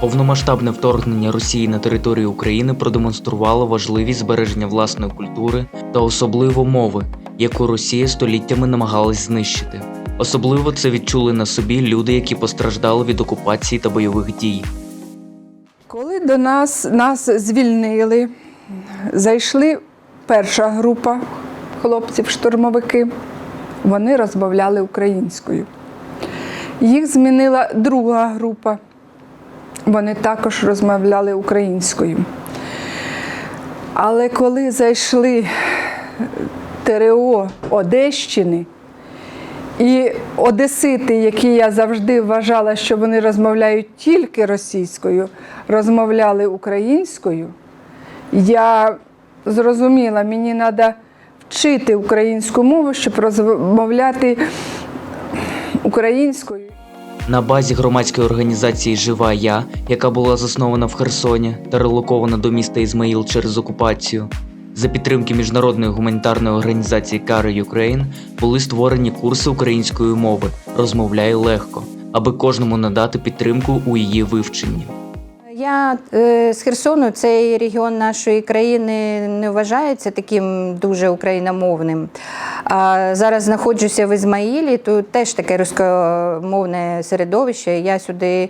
Повномасштабне вторгнення Росії на територію України продемонструвало важливість збереження власної культури та особливо мови, яку Росія століттями намагалась знищити. Особливо це відчули на собі люди, які постраждали від окупації та бойових дій. Коли до нас нас звільнили, зайшли перша група хлопців-штурмовики, вони розмовляли українською. Їх змінила друга група. Вони також розмовляли українською. Але коли зайшли ТРО Одещини, і одесити, які я завжди вважала, що вони розмовляють тільки російською, розмовляли українською, я зрозуміла, мені треба вчити українську мову, щоб розмовляти українською. На базі громадської організації Жива Я, яка була заснована в Херсоні та релокована до міста Ізмаїл через окупацію, за підтримки міжнародної гуманітарної організації Кари Ukraine були створені курси української мови Розмовляй легко, аби кожному надати підтримку у її вивченні. Я е, з Херсону, цей регіон нашої країни не вважається таким дуже україномовним. А зараз знаходжуся в Ізмаїлі, тут теж таке руськомовне середовище. Я сюди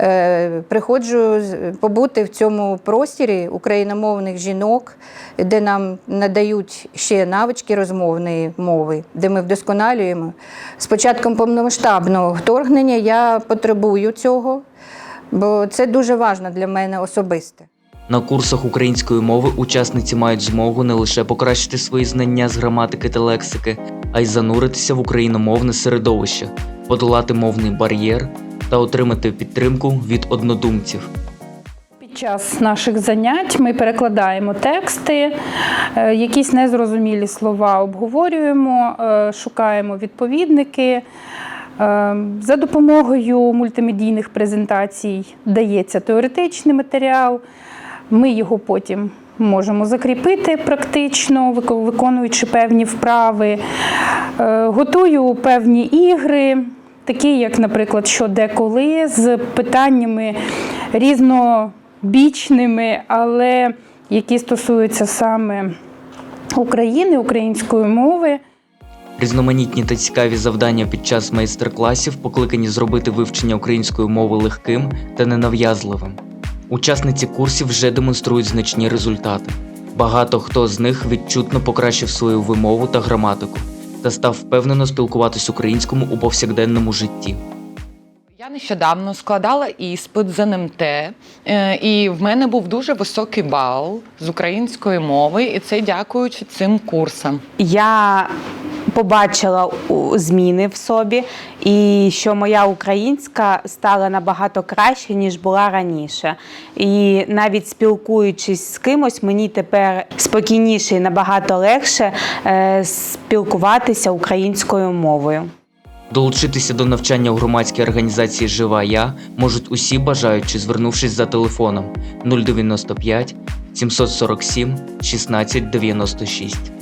е, приходжу побути в цьому простірі україномовних жінок, де нам надають ще навички розмовної мови, де ми вдосконалюємо. З початком повномасштабного вторгнення я потребую цього бо це дуже важливо для мене особисто. На курсах української мови учасниці мають змогу не лише покращити свої знання з граматики та лексики, а й зануритися в україномовне середовище, подолати мовний бар'єр та отримати підтримку від однодумців. Під час наших занять ми перекладаємо тексти, е, якісь незрозумілі слова обговорюємо, е, шукаємо відповідники. Е, За допомогою мультимедійних презентацій дається теоретичний матеріал. Ми його потім можемо закріпити практично, виконуючи певні вправи. Е, Готую певні ігри, такі як, наприклад, що де коли, з питаннями різнобічними, але які стосуються саме України, української мови. Різноманітні та цікаві завдання під час майстер-класів покликані зробити вивчення української мови легким та ненав'язливим. Учасниці курсів вже демонструють значні результати. Багато хто з них відчутно покращив свою вимову та граматику та став впевнено спілкуватись українському у повсякденному житті. Я нещодавно складала іспит з НМТ, е, і в мене був дуже високий бал з української мови, і це дякуючи цим курсам. я побачила зміни в собі, і що моя українська стала набагато краще, ніж була раніше. І навіть спілкуючись з кимось, мені тепер спокійніше і набагато легше е, спілкуватися українською мовою. Долучитися до навчання у громадській організації Жива Я можуть усі бажаючі, звернувшись за телефоном 095 747 1696.